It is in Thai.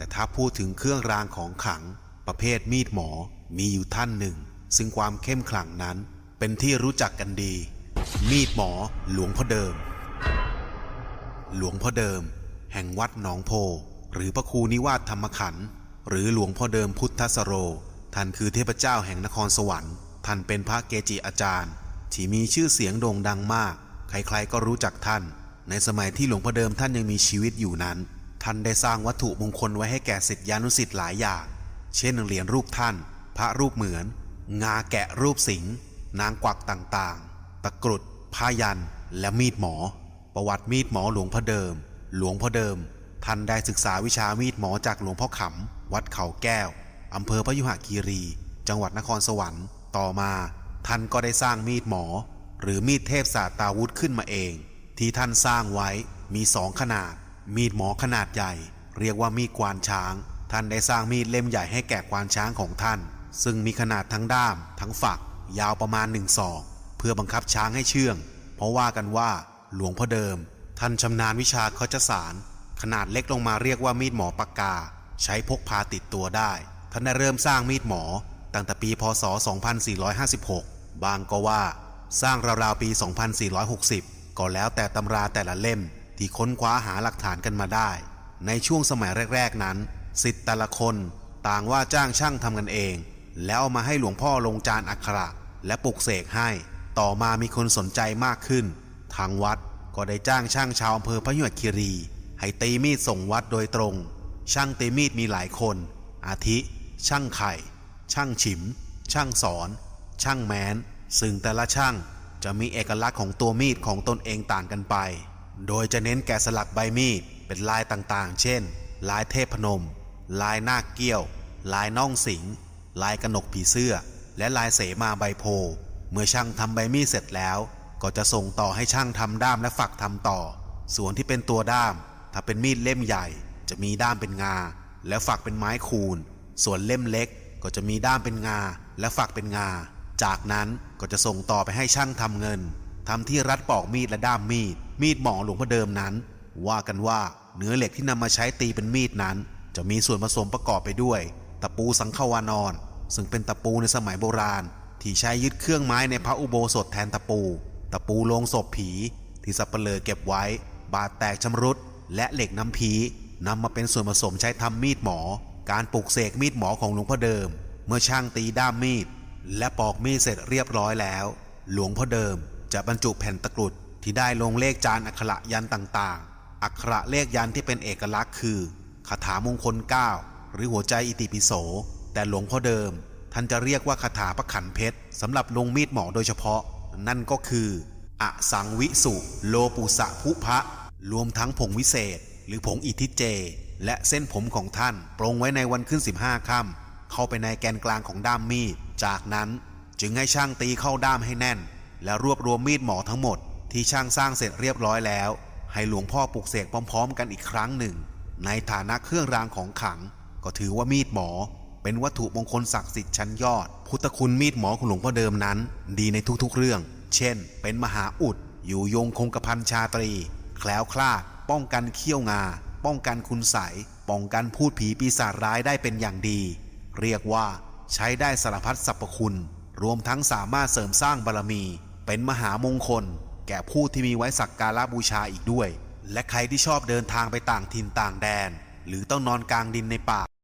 แต่ถ้าพูดถึงเครื่องรางของขลัง ประเภทมีดหมอมีอยู่ท่านหนึ่ง ซึ่งความเข้มขลังนั้นเป็นที่รู้จักกันดี มีดหมอหลวงพ่อเดิม หลวงพ่อเดิม แห่งวัดหนองโพ หรือพระครูนิวาสธรรมขันธ์หรือหลวงพ่อเดิมพุทธสโร ท่านคือเทพเจ้าแห่งนครสวรรค์ ท่านเป็นพระเกจิอาจารย์ ที่มีชื่อเสียงโด่งดังมาก ใครๆก็รู้จักท่าน ในสมัยที่หลวงพ่อเดิมท่านยังมีชีวิตอยู่นั้น ท่านได้สร้างวัตถุมงคลไว้ให้แก่ศิษยานุศิษย์หลายอย่าง เช่นเหรียญรูปท่าน พระรูปเหมือน งาแกะรูปสิงห์นางกวักต่างๆ ตะกรุดผ้ายัน และมีดหมอ ประวัติมีดหมอหลวงพ่อเดิม หลวงพ่อเดิม ท่านได้ศึกษาวิชามีดหมอจากหลวงพ่อขำ วัดเขาแก้ว อำเภอพยุหคีรี จังหวัดนครสวรรค์ ต่อมา ท่านก็ได้สร้างมีดหมอ หรือมีดเทพศาสตาวุธขึ้นมาเอง ที่ท่านสร้างไว้มีสองขนาด มีดหมอขนาดใหญ่ เรียกว่ามีดกวานช้าง ท่านได้สร้างมีดเล่มใหญ่ให้แก่กวานช้างของท่าน ซึ่งมีขนาดทั้งด้าม ทั้งฝัก ยาวประมาณหนึ่งศอก เพื่อบังคับช้างให้เชื่อง เพราะว่ากันว่าหลวงพ่อเดิม ท่านชำนาญวิชาคชสาร ขนาดเล็กลงมาเรียกว่ามีดหมอปากกา ใช้พกพาติดตัวได้ ท่านได้เริ่มสร้างมีดหมอ ตั้งแต่ปีพศ 2456 บางก็ว่า สร้างราวๆปี 2460 ก็แล้วแต่ตำราแต่ละเล่ม ที่ค้นคว้าหาหลักฐานกันมาได้ ในช่วงสมัยแรก ๆนั้นสิทธิ์แต่ละคนต่างว่าจ้างช่างทำกันเอง แล้วเอามาให้หลวงพ่อลงจานอักขระและปลุกเสกให้ ต่อมามีคนสนใจมากขึ้น ทางวัดก็ได้จ้างช่างชาวอำเภอพยุหคีรี ให้ตีมีดส่งวัดโดยตรง ช่างตีมีดมีหลายคน อาทิ ช่างไข่ ช่างฉิม ช่างสอน ช่างแมนซึ่งแต่ละช่างจะมีเอกลักษณ์ของตัวมีดของตนเองต่างกันไป โดยจะเน้นแกะสลักใบมีดเป็นลายต่างๆ เช่น ลายเทพนม ลายนาคเกี้ยว ลายน่องสิง ลายกระหนกผีเสื้อ และลายเสมาใบโพ เมื่อช่างทำใบมีดเสร็จแล้ว ก็จะส่งต่อให้ช่างทำด้ามและฝักทำต่อ ส่วนที่เป็นตัวด้าม ถ้าเป็นมีดเล่มใหญ่ จะมีด้ามเป็นงา และฝักเป็นไม้คูนส่วนเล่มเล็กก็จะมีด้ามเป็นงา และฝักเป็นงา จากนั้นก็จะส่งต่อไปให้ช่างทำเงิน ทำที่รัดปอกมีดและด้ามมีด มีดหมอหลวงพ่อเดิมนั้น ว่ากันว่าเนื้อเหล็กที่นำมาใช้ตีเป็นมีดนั้น จะมีส่วนผสมประกอบไปด้วย ตะปูสังขวานอน ซึ่งเป็นตะปูในสมัยโบราณ ที่ใช้ยึดเครื่องไม้ในพระอุโบสถแทนตะปู ตะปูโลงศพผี ที่สับเปลือเก็บไว้ บาดแตกชำรุด และเหล็กน้ำพีนำมาเป็นส่วนผสมใช้ทำมีดหมอ การปลูกเสกมีดหมอของหลวงพ่อเดิม เมื่อช่างตีด้ามมีด และปอกมีดเสร็จเรียบร้อยแล้ว หลวงพ่อเดิม จะบรรจุแผ่นตะกรุดที่ได้ลงเลขจานอักขระยันต่างๆ อักขระเลขยันที่เป็นเอกลักษณ์คือคาถามงคล 9 หรือหัวใจอิติปิโส แต่หลวงพ่อเดิม ท่านจะเรียกว่าคาถาประขันเพชรสำหรับลงมีดหมอโดยเฉพาะ นั่นก็คืออสังวิสุโลปุสะพุพะ รวมทั้งผงวิเศษ หรือผงอิทิเจ และเส้นผมของท่านปรงไว้ในวันขึ้น 15ค่ำเข้าไปในแกนกลางของด้ามมีด จากนั้นจึงให้ช่างตีเข้าด้ามให้แน่น แล้วรวบรวมมีดหมอทั้งหมดที่ช่างสร้างเสร็จเรียบร้อยแล้ว ให้หลวงพ่อปลุกเสกพร้อม ๆ กันอีกครั้งหนึ่ง ในฐานะเครื่องรางของขลัง ก็ถือว่ามีดหมอ เป็นวัตถุมงคลศักดิ์สิทธิ์ชั้นยอด พุทธคุณมีดหมอของหลวงพ่อเดิมนั้น ดีในทุกๆเรื่อง เช่น เป็นมหาอุด อยู่ยงคงกระพันชาตรี แคล้วคลาด ป้องกันเขี้ยวงา ป้องกันคุณใสป้องกันพูดผีปีศาจร้ายได้เป็นอย่างดี เรียกว่าใช้ได้สารพัดสรรพคุณ รวมทั้งสามารถเสริมสร้างบารมี เป็นมหามงคล แก่ผู้ที่มีไว้สักการะบูชาอีกด้วย และใครที่ชอบเดินทางไปต่างถิ่นต่างแดน หรือต้องนอนกลางดินในป่า